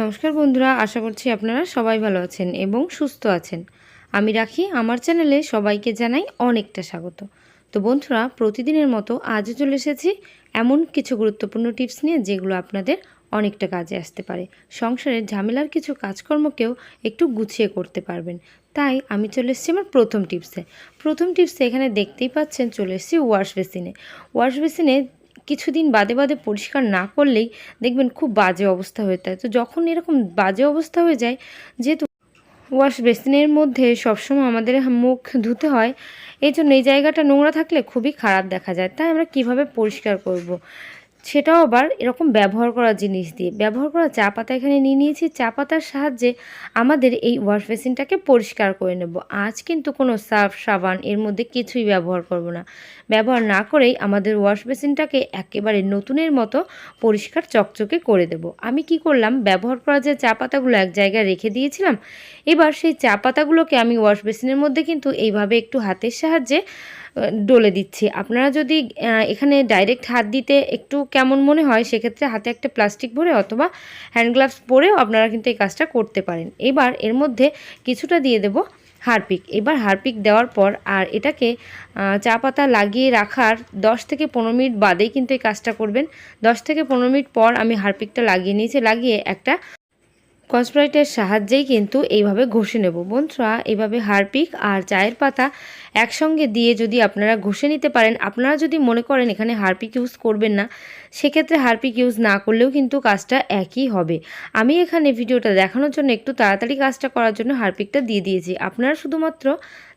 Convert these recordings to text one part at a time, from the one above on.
নমস্কার বন্ধুরা, আশা করছি আপনারা সবাই ভালো আছেন এবং সুস্থ আছেন। আমি রাখি, আমার চ্যানেলে সবাইকে জানাই অনেকটা স্বাগত। তো বন্ধুরা, প্রতিদিনের মতো আজও চলে এসেছি এমন কিছু গুরুত্বপূর্ণ টিপস নিয়ে যেগুলো আপনাদের অনেকটা কাজে আসতে পারে। সংসারের ঝামেলার কিছু কাজকর্মকেও একটু গুছিয়ে করতে পারবেন। তাই আমি চলে এসেছি আমার প্রথম টিপসে। প্রথম টিপসে এখানে দেখতেই পাচ্ছেন চলে এসেছি ওয়াশ বেসিনে। ওয়াশ বেসিনে কিছুদিন বাদে বাদে পরিষ্কার না করলেই দেখবেন খুব বাজে অবস্থা হয়ে থাকে তো যখন এরকম বাজে অবস্থা হয়ে যায়, যেহেতু ওয়াশ বেসিনের মধ্যে সবসময় আমাদের মুখ ধুতে হয় এই জন্য এই জায়গাটা নোংরা থাকলে খুবই খারাপ দেখা যায় তাই আমরা কীভাবে পরিষ্কার করব। সেটাও আবার এরকম ব্যবহার করা জিনিস দিয়ে। ব্যবহার করা চা পাতা এখানে নিয়ে নিয়েছি। চা পাতার সাহায্যে আমাদের এই ওয়াশ বেসিনটাকে পরিষ্কার করে নেব। আজ কিন্তু কোনো সার্ফ, সাবান এর মধ্যে কিছুই ব্যবহার করব না। ব্যবহার না করেই আমাদের ওয়াশ বেসিনটাকে একেবারে নতুনের মতো পরিষ্কার চকচকে করে দেব। আমি কি করলাম? ব্যবহার করা যে চা পাতাগুলো এক জায়গায় রেখে দিয়েছিলাম, এবার সেই চা পাতাগুলোকে আমি ওয়াশ বেসিনের মধ্যে কিন্তু এইভাবে একটু হাতের সাহায্যে ডলে দিচ্ছি। আপনারা যদি এখানে ডাইরেক্ট হাত দিতে একটু কেমন মনে হয়, সেক্ষেত্রে হাতে একটা প্লাস্টিক ভরে অথবা হ্যান্ড গ্লাভস পরেও আপনারা কিন্তু এই কাজটা করতে পারেন। এবার এর মধ্যে কিছুটা দিয়ে দেব হারপিক। এবার হারপিক দেওয়ার পর আর এটাকে চা পাতা লাগিয়ে রাখার 10 থেকে পনেরো মিনিট বাদেই কিন্তু এই কাজটা করবেন। 10 থেকে পনেরো মিনিট পর আমি হারপিকটা লাগিয়ে নিয়েছি, লাগিয়ে একটা কসব্রাইটের সাহায্যেই কিন্তু এইভাবে ঘষে নেব। বন্ধুরা, এইভাবে হারপিক আর চায়ের পাতা একসঙ্গে দিয়ে যদি আপনারা ঘষে নিতে পারেন, আপনারা যদি মনে করেন এখানে হারপিক ইউজ করবেন না, সেক্ষেত্রে হারপিক ইউজ না করলেও কিন্তু কাজটা একই হবে। আমি এখানে ভিডিওটা দেখানোর জন্য একটু তাড়াতাড়ি কাজটা করার জন্য হারপিকটা দিয়ে দিয়েছি। আপনারা শুধুমাত্র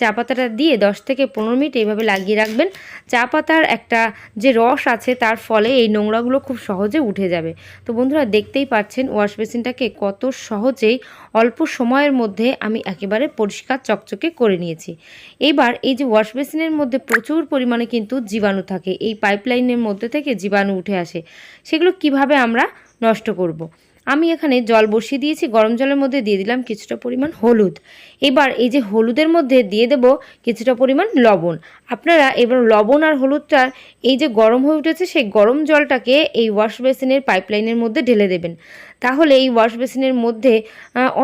চা পাতাটা দিয়ে 10 থেকে পনেরো মিনিট এইভাবে লাগিয়ে রাখবেন। চা পাতার একটা যে রস আছে তার ফলে এই নোংরাগুলো খুব সহজে উঠে যাবে। তো বন্ধুরা, দেখতেই পাচ্ছেন ওয়াশ বেসিনটাকে কত সহজেই অল্প সময়ের মধ্যে আমি একেবারে পরিষ্কার চকচকে করে নিয়েছি। এবার এই যে ওয়াশ বেসিনের মধ্যে প্রচুর পরিমাণে কিন্তু জীবাণু থাকে, এই পাইপলাইনের মধ্যে থেকে জীবাণু উঠে আসে, সেগুলো কীভাবে আমরা নষ্ট করব। আমি এখানে জল বসিয়ে দিয়েছি, গরম জলের মধ্যে দিয়ে দিলাম কিছুটা পরিমাণ হলুদ। এবার এই যে হলুদের মধ্যে দিয়ে দেব কিছুটা পরিমাণ লবণ। আপনারা এবার লবণ আর হলুদটা এই যে গরম হয়ে উঠেছে, সেই গরম জলটাকে এই ওয়াশ বেসিনের পাইপলাইনের মধ্যে ঢেলে দেবেন। তাহলে এই ওয়াশ বেসিনের মধ্যে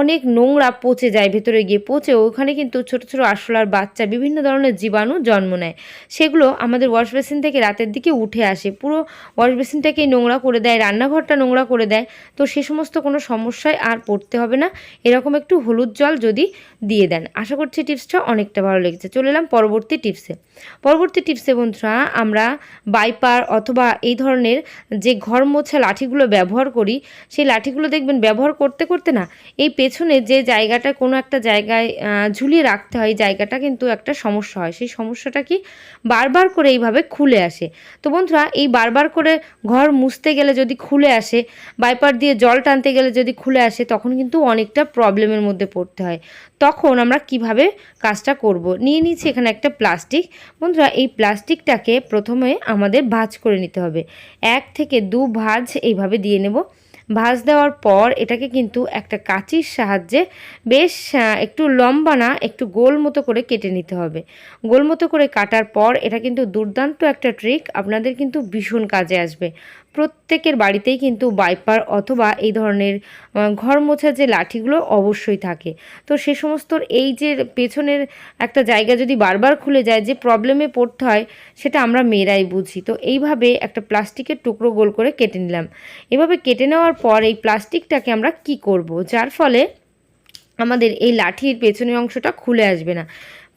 অনেক নোংরা পচে যায়, ভেতরে গিয়ে পচে ওখানে কিন্তু ছোট ছোট আরশোলার বাচ্চা বিভিন্ন ধরনের জীবাণু জন্ম নেয়। সেগুলো আমাদের ওয়াশ বেসিন থেকে রাতের দিকে উঠে আসে। পুরো ওয়াশ বেসিনটাকেই নোংরা করে দেয়, রান্নাঘরটা নোংরা করে দেয়। তো সে সমস্ত কোনো সমস্যায় আর পড়তে হবে না। এরকম একটু হলুদ জল যদি দিয়ে দেন। আশা করছি টিপসটা অনেকটা ভালো লেগেছে। চলে এলাম পরবর্তী টিপসে। পরবর্তী টিপসে বন্ধুরা, আমরা বাইপার অথবা এই ধরনের যে ঘর মোছা লাঠিগুলো ব্যবহার করি, সেই লাঠিগুলো দেখবেন ব্যবহার করতে করতে না, এই পেছনে যে জায়গাটা কোনো একটা জায়গায় ঝুলিয়ে রাখতে হয় জায়গাটা কিন্তু একটা সমস্যা হয়। সেই সমস্যাটা কি বারবার করে এইভাবে খুলে আসে। তো বন্ধুরা, এই বারবার করে ঘর মুছতে গেলে যদি খুলে আসে, বাইপার দিয়ে জল টানতে গেলে যদি খুলে আসে, তখন কিন্তু অনেকটা প্রবলেমের মধ্যে পড়তে হয়। তখন আমরা কীভাবে কাজটা করব? নিয়ে নিচ্ছি এখানে একটা প্লাস্টিক। বন্ধুরা, এই প্লাস্টিকটাকে প্রথমে আমাদের ভাজ করে নিতে হবে। এক থেকে দু ভাজ এইভাবে দিয়ে নেব। ভাজ দেওয়ার পর এটাকে কিন্তু একটা কাঁচির সাহায্যে বেশ একটু লম্বা না, একটু গোল মতো করে কেটে নিতে হবে। গোল মতো করে কাটার পর এটা কিন্তু দুর্দান্ত একটা ট্রিক আপনাদের কিন্তু ভীষণ কাজে আসবে। প্রত্যেকের বাড়িতেই কিন্তু বাইপার অথবা এই ধরনের ঘর মোছা যে লাঠিগুলো অবশ্যই থাকে। তো সে সমস্ত এই যে পেছনের একটা জায়গা যদি বারবার খুলে যায়, যে প্রবলেমে পড়তে হয়, সেটা আমরা মেয়েরাই বুঝি। তো এইভাবে একটা প্লাস্টিকের টুকরো গোল করে কেটে নিলাম। এভাবে কেটে নেওয়ার পর এই প্লাস্টিকটাকে আমরা কি করব? যার ফলে আমাদের এই লাঠির পেছনের অংশটা খুলে আসবে না।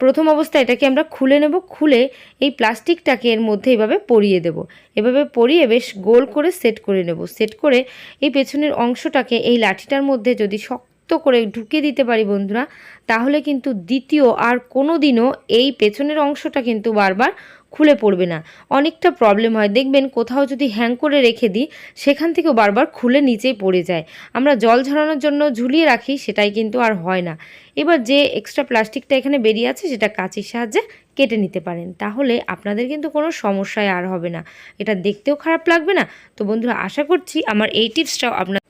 প্রথম অবস্থায় এটাকে আমরা খুলে নেব, খুলে এই প্লাস্টিকটাকে এর মধ্যে এভাবে পরিয়ে দেব। এভাবে পরিয়ে বেশ গোল করে সেট করে নেব। সেট করে এই পেছনের অংশটাকে এই লাঠিটার মধ্যে যদি শক্ত করে ঢুকে দিতে পারি বন্ধুরা, তাহলে কিন্তু দ্বিতীয় আর কোনো দিনও এই পেছনের অংশটা কিন্তু বারবার খুলে পড়বে না। অনেকটা প্রবলেম হয়। দেখবেন কোথাও যদি হ্যাং করে রেখে দিই, সেখান থেকেও বারবার খুলে নিচেই পড়ে যায়। আমরা জল ঝরানোর জন্য ঝুলিয়ে রাখি, সেটাই কিন্তু আর হয় না। এবার যে এক্সট্রা প্লাস্টিকটা এখানে বেরিয়ে আছে, সেটা কাঁচির সাহায্যে কেটে নিতে পারেন। তাহলে আপনাদের কিন্তু কোনো সমস্যায় আর হবে না। এটা দেখতেও খারাপ লাগবে না। তো বন্ধুরা, আশা করছি আমার এই টিপসটাও আপনার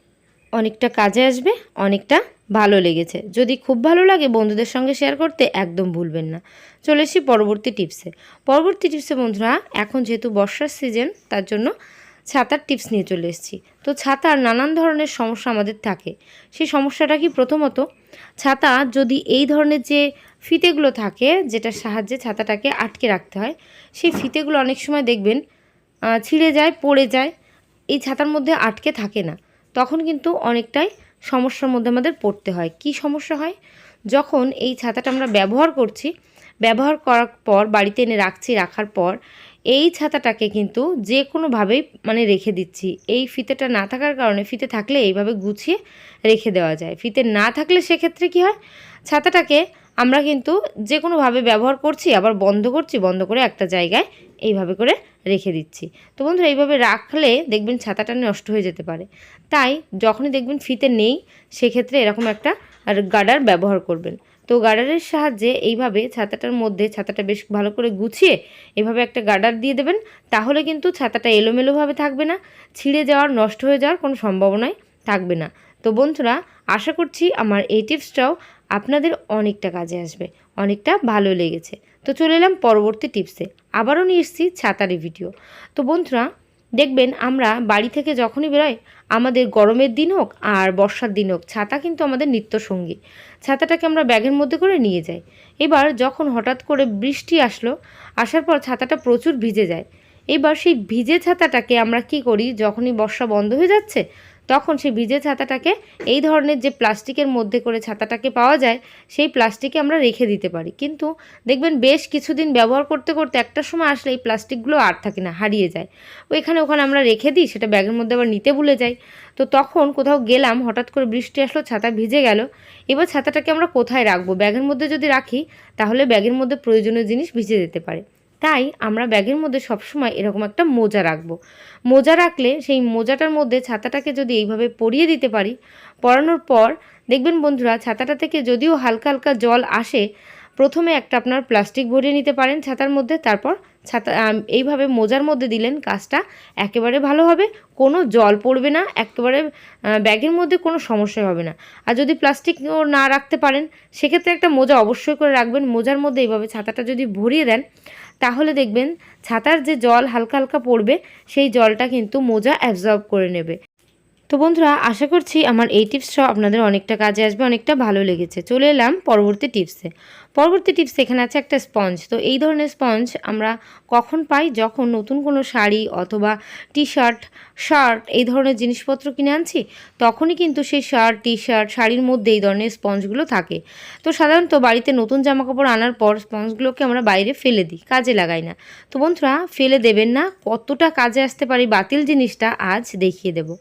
অনেকটা কাজে আসবে, অনেকটা ভালো লেগেছে। যদি খুব ভালো লাগে বন্ধুদের সঙ্গে শেয়ার করতে, একদম ভুলবেন না। চলে এসি পরবর্তী টিপসে পরবর্তী টিপসে বন্ধুরা, এখন যেহেতু বর্ষার সিজন তার জন্য ছাতার টিপস নিয়ে চলে এসেছি। তো ছাতার নানান ধরনের সমস্যা আমাদের থাকে। সেই সমস্যাটা কি প্রথমত, ছাতা যদি এই ধরনের যে ফিতেগুলো থাকে, যেটার সাহায্যে ছাতাটাকে আটকে রাখতে হয়, সেই ফিতেগুলো অনেক সময় দেখবেন ছিঁড়ে যায়, পড়ে যায়। এই ছাতার মধ্যে আটকে থাকে না। তখন কিন্তু অনেকটাই সমস্যার মধ্যে আমাদের পড়তে হয়। কি সমস্যা হয়? যখন এই ছাতাটা আমরা ব্যবহার করছি, ব্যবহার করার পর, বাড়িতে এনে রাখছি, রাখার পর, এই ছাতাটাকে কিন্তু যে কোনোভাবেই মানে রেখে দিচ্ছি। এই ফিতেটা না থাকার কারণে ফিতে থাকলে এইভাবে গুছিয়ে রেখে দেওয়া যায়। ফিতে না থাকলে সেক্ষেত্রে কি হয়? ছাতাটাকে আমরা কিন্তু যে কোনোভাবে ব্যবহার করছি, আবার বন্ধ করছি, বন্ধ করে একটা জায়গায় এইভাবে করে রেখে দিচ্ছি। তো বন্ধুরা, এইভাবে রাখলে দেখবেন ছাতাটা নষ্ট হয়ে যেতে পারে। তাই যখনই দেখবেন ফিতে নেই, সেক্ষেত্রে এরকম একটা আর গার্ডার ব্যবহার করবেন। তো গার্ডারের সাহায্যে এইভাবে ছাতাটার মধ্যে ছাতাটা বেশ ভালো করে গুছিয়ে এভাবে একটা গার্ডার দিয়ে দেবেন, তাহলে কিন্তু ছাতাটা এলোমেলোভাবে থাকবে না, ছিঁড়ে যাওয়ার, নষ্ট হয়ে যাওয়ার কোনো সম্ভাবনাই থাকবে না। তো বন্ধুরা, আশা করছি আমার এই টিপসটাও আপনাদের অনেকটা কাজে আসবে, অনেকটা ভালো লেগেছে। তো চলে এলাম পরবর্তী টিপসে, আবারও নিয়ে এসেছি ছাতারি ভিডিও। তো বন্ধুরা, দেখবেন আমরা বাড়ি থেকে যখনই বেরোই, আমাদের গরমের দিন হোক আর বর্ষার দিন হোক, ছাতা কিন্তু আমাদের নিত্য সঙ্গী ছাতাটাকে আমরা ব্যাগের মধ্যে করে নিয়ে যাই। এবার যখন হঠাৎ করে বৃষ্টি আসলো, আসার পর ছাতাটা প্রচুর ভিজে যায়। এবার সেই ভিজে ছাতাটাকে আমরা কি করি, যখনই বর্ষা বন্ধ হয়ে যাচ্ছে তখন সেই ভিজে ছাতাটাকে, এই ধরনের যে প্লাস্টিকের মধ্যে করে ছাতাটাকে পাওয়া যায়, সেই প্লাস্টিকে আমরা রেখে দিতে পারি। কিন্তু দেখবেন বেশ কিছুদিন ব্যবহার করতে করতে একটা সময় আসলে এই প্লাস্টিকগুলো আর থাকে না, হারিয়ে যায়। ওইখানে ওখানে আমরা রেখে দিই, সেটা ব্যাগের মধ্যে আবার নিতে ভুলে যাই। তো তখন কোথাও গেলাম, হঠাৎ করে বৃষ্টি আসলো, ছাতা ভিজে গেল। এবার ছাতাটাকে আমরা কোথায় রাখব? ব্যাগের মধ্যে যদি রাখি, তাহলে ব্যাগের মধ্যে প্রয়োজনীয় জিনিস ভিজে যেতে পারে। তাই আমরা ব্যাগের মধ্যে সবসময় এরকম একটা মোজা রাখব। মোজা রাখলে সেই মোজাটার মধ্যে ছাতাটাকে যদি এইভাবে পরিয়ে দিতে পারি, পরানোর পর দেখবেন বন্ধুরা ছাতাটা থেকে যদিও হালকা হালকা জল আসে, প্রথমে একটা আপনার প্লাস্টিক ভরিয়ে নিতে পারেন ছাতার মধ্যে, তারপর ছাতা এইভাবে মোজার মধ্যে দিলেন কাজটা একেবারে ভালো হবে, কোনো জল পড়বে না, একেবারে ব্যাগের মধ্যে কোনো সমস্যা হবে না। আর যদি প্লাস্টিক না রাখতে পারেন, সেক্ষেত্রে একটা মোজা অবশ্যই করে রাখবেন। মোজার মধ্যে এইভাবে ছাতাটা যদি ভরিয়ে দেন তাহলে দেখবেন ছাতার যে জল হালকা হালকা পড়বে, সেই জলটা কিন্তু মোজা অ্যাবজর্ব করে নেবে। তো বন্ধুরা, আশা করছি আমার এই টিপসটা আপনাদের অনেকটা কাজে আসবে, অনেকটা ভালো লেগেছে। চলে এলাম পরবর্তী টিপসে। পরবর্তী টিপস এখানে আছে একটা স্পঞ্জ। তো এই ধরনের স্পঞ্জ আমরা কখন পাই? যখন নতুন কোনো শাড়ি অথবা টি শার্ট শার্ট এই ধরনের জিনিসপত্র কিনে আনছি, তখনই কিন্তু সেই শার্ট টি শার্ট শাড়ির মধ্যে এই ধরনের স্পঞ্জগুলো থাকে। তো সাধারণত বাড়িতে নতুন জামা কাপড় আনার পর স্পঞ্জগুলোকে আমরা বাইরে ফেলে দিই, কাজে লাগাই না। তো বন্ধুরা, ফেলে দেবেন না, কতটা কাজে আসতে পারি বাতিল জিনিসটা আজ দেখিয়ে দেব।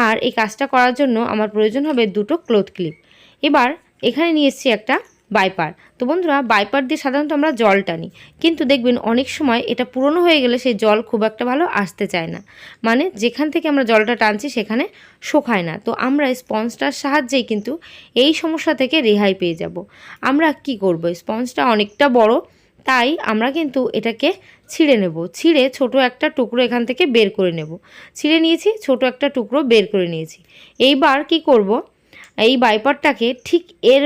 আর এই কাজটা করার জন্য আমার প্রয়োজন হবে দুটো ক্লোথ ক্লিপ। এবার এখানে নিয়ে এসেছি একটা বাইপার। তো বন্ধুরা, বাইপার দিয়ে সাধারণত আমরা জল টানি। কিন্তু দেখবেন অনেক সময় এটা পুরনো হয়ে গেলে সেই জল খুব একটা ভালো আসতে চায় না। মানে যেখান থেকে আমরা জলটা টানছি সেখানে শোকায় না। তো আমরা স্পঞ্জটার সাহায্যেই কিন্তু এই সমস্যা থেকে রেহাই পেয়ে যাব। আমরা কি করব? স্পঞ্জটা অনেকটা বড় তাই আমরা কিন্তু এটাকে ছিঁড়ে নেব। ছিঁড়ে ছোট একটা টুকরো এখান থেকে বের করে নেব। ছিঁড়ে নিয়েছি, ছোট একটা টুকরো বের করে নিয়েছি। এইবার কি করব? এই বাইপারটাকে ঠিক এর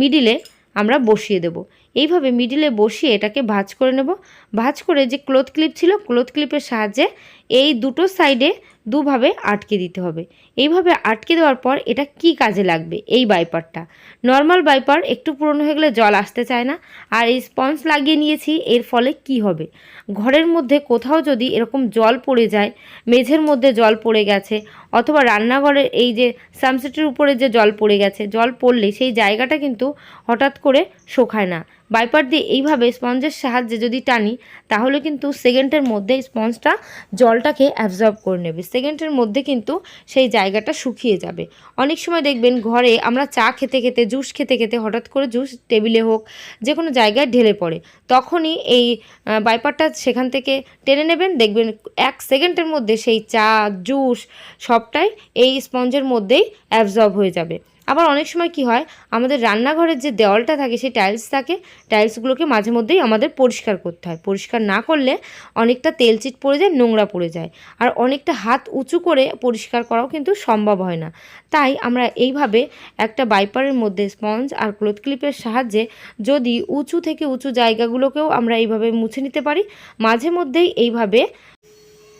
মিডিলে আমরা বসিয়ে দেব। এইভাবে মিডিলে বসিয়ে এটাকে ভাঁজ করে নেব। ভাঁজ করে যে ক্লোথ ক্লিপ ছিল, ক্লোথ ক্লিপের সাহায্যে এই দুটো সাইডে দুভাবে আটকে দিতে হবে। এইভাবে আটকে দেওয়ার পর এটা কি কাজে লাগবে? এই বাইপারটা। নর্মাল বাইপার একটু পুরনো হয়ে গেলে জল আসতে চায় না। আর এই স্পঞ্জ লাগিয়ে নিয়েছি, এর ফলে কি হবে? ঘরের মধ্যে কোথাও যদি এরকম জল পড়ে যায়, মেঝের মধ্যে জল পড়ে গেছে, অথবা রান্নাঘরের এই যে সামসেটের উপরে যে জল পড়ে গেছে, জল পড়লে সেই জায়গাটা কিন্তু হঠাৎ করে শোখায় না। বাইপার দিয়ে এইভাবে স্পঞ্জের সাহায্যে যদি টানি, তাহলে কিন্তু সেকেন্ডের মধ্যে স্পঞ্জটা জলটাকে অ্যাবজর্ব করে নেবে। সেকেন্ডের মধ্যে কিন্তু সেই জায়গাটা শুকিয়ে যাবে। অনেক সময় দেখবেন ঘরে আমরা চা খেতে খেতে, জুস খেতে খেতে হঠাৎ করে জুস টেবিলে হোক যে কোনো জায়গায় ঢেলে পড়ে। তখনই এই বাইপারটা সেখান থেকে টেনে নেবেন। দেখবেন এক সেকেন্ডের মধ্যে সেই চা, জুস সবটাই এই স্পঞ্জের মধ্যেই অ্যাবজর্ব হয়ে যাবে। আবার অনেক সময় কি হয়, আমাদের রান্নাঘরের যে দেওয়ালটা থাকে, সেই টাইলস থাকে টাইলসগুলোকে মাঝে মধ্যেই আমাদের পরিষ্কার করতে হয়। পরিষ্কার না করলে অনেকটা তেলচিট পড়ে যায়, নোংরা পড়ে যায়। আর অনেকটা হাত উঁচু করে পরিষ্কার করাও কিন্তু সম্ভব হয় না। তাই আমরা এইভাবে একটা বাইপারের মধ্যে স্পঞ্জ আর ক্লোথ ক্লিপের সাহায্যে যদি উঁচু থেকে উঁচু জায়গাগুলোকেও আমরা এইভাবে মুছে নিতে পারি, মাঝে মধ্যেই এইভাবে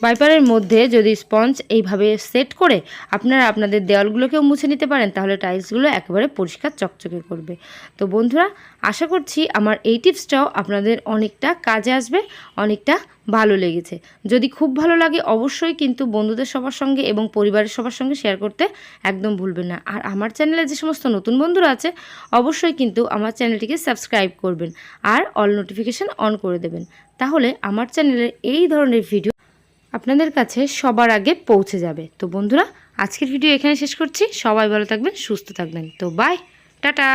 ওয়াইপারের মধ্যে যদি স্পঞ্জ এইভাবে সেট করে আপনারা আপনাদের দেওয়ালগুলোকেও মুছে নিতে পারেন, তাহলে টাইলসগুলো একেবারে পরিষ্কার চকচকে করবে। তো বন্ধুরা, আশা করছি আমার এই টিপসটাও আপনাদের অনেকটা কাজে আসবে, অনেকটা ভালো লেগেছে। যদি খুব ভালো লাগে অবশ্যই কিন্তু বন্ধুদের সবার সঙ্গে এবং পরিবারের সবার সঙ্গে শেয়ার করতে একদম ভুলবেন না। আর আমার চ্যানেলে যে সমস্ত নতুন বন্ধুরা আছে, অবশ্যই কিন্তু আমার চ্যানেলটিকে সাবস্ক্রাইব করবেন আর অল নোটিফিকেশান অন করে দেবেন। তাহলে আমার চ্যানেলের এই ধরনের ভিডিও আপনাদের কাছে সবার আগে পৌঁছে যাবে। তো বন্ধুরা, আজকের ভিডিও এখানে শেষ করছি। সবাই ভালো থাকবেন, সুস্থ থাকবেন। তো বাই টাটা!